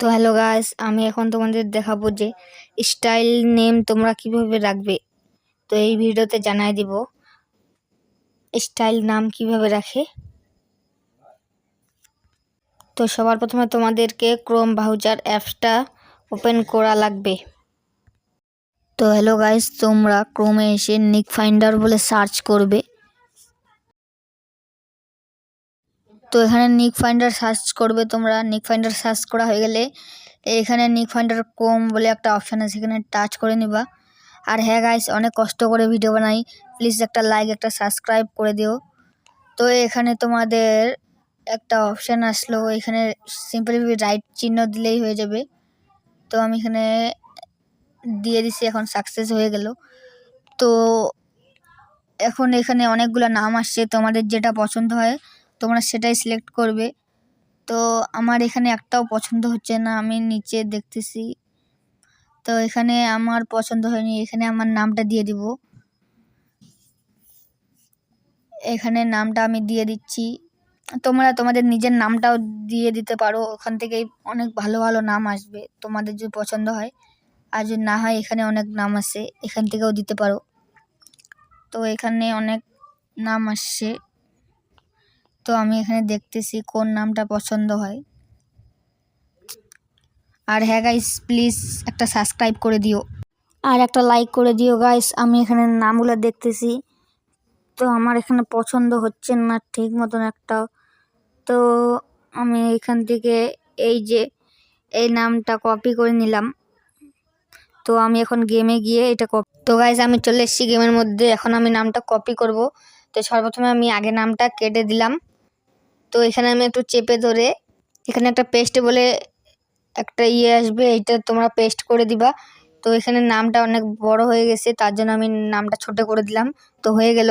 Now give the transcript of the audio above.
তো hello guys আমি এখন তোমাদের দেখাবো যে স্টাইল নেম তোমরা কীভাবে রাখবে। তো এই ভিডিওতে জানাই দিব স্টাইল নাম কীভাবে রাখে। তো সবার প্রথমে তোমাদেরকে ক্রোম ব্রাউজার অ্যাপসটা ওপেন করা লাগবে। তো হ্যালো গাইস তোমরা ক্রোমে এসে নিক ফাইন্ডার বলে সার্চ করবে। তো এখানে নিক ফাইন্ডার সার্চ করবে তোমরা। নিক ফাইন্ডার সার্চ করা হয়ে গেলে এখানে নিক ফাইন্ডার কম বলে একটা অপশান আছে এখানে টাচ করে নিবা। আর হ্যাঁ গাইস অনেক কষ্ট করে ভিডিও বানাই। প্লিজ একটা লাইক একটা সাবস্ক্রাইব করে দিও। তো এখানে তোমাদের একটা অপশান আসলো, এখানে সিম্পলি রাইট চিহ্ন দিলেই হয়ে যাবে। তো আমি এখানে দিয়ে দিছি, এখন সাকসেস হয়ে গেল। তো এখন এখানে অনেকগুলো নাম আসছে, তোমাদের যেটা পছন্দ হয় তোমরা সেটাই সিলেক্ট করবে। তো আমার এখানে একটাও পছন্দ হচ্ছে না, আমি নিচে দেখতেছি। তো এখানে আমার পছন্দ হয়নি, এখানে আমার নামটা দিয়ে দিব। এখানে নামটা আমি দিয়ে দিচ্ছি। তোমরা তোমাদের নিজের নামটাও দিয়ে দিতে পারো, ওখান থেকে অনেক ভালো ভালো নাম আসবে, তোমাদের যদি পছন্দ হয়। আর যদি না হয়, এখানে অনেক নাম আছে, এখান থেকেও দিতে পারো। তো এখানে অনেক নাম আসছে। তো আমি এখানে দেখতেছি কোন নামটা পছন্দ হয়। আর হ্যাঁ গাইস প্লিজ একটা সাবস্ক্রাইব করে দিও। আর একটা লাইক করে দিও গাইস আমি এখানে নামগুলো দেখতেছি। তো আমার এখানে পছন্দ হচ্ছে না ঠিক মতন একটা। তো আমি এখান থেকে এই যে, এই নামটা কপি করে নিলাম। তো আমি এখন গেমে গিয়ে এটা কপি তো গাইজ আমি চলে এসেছি গেমের মধ্যে। এখন আমি নামটা কপি করব। তো সর্বপ্রথমে আমি আগে নামটা কেটে দিলাম। তো এখানে আমি একটু চেপে ধরে এখানে একটা পেস্ট বলে একটা ইয়ে আসবে, এইটা তোমরা পেস্ট করে দিবা। তো এখানে নামটা অনেক বড় হয়ে গেছে, তার জন্য আমি নামটা ছোট করে দিলাম। তো হয়ে গেল।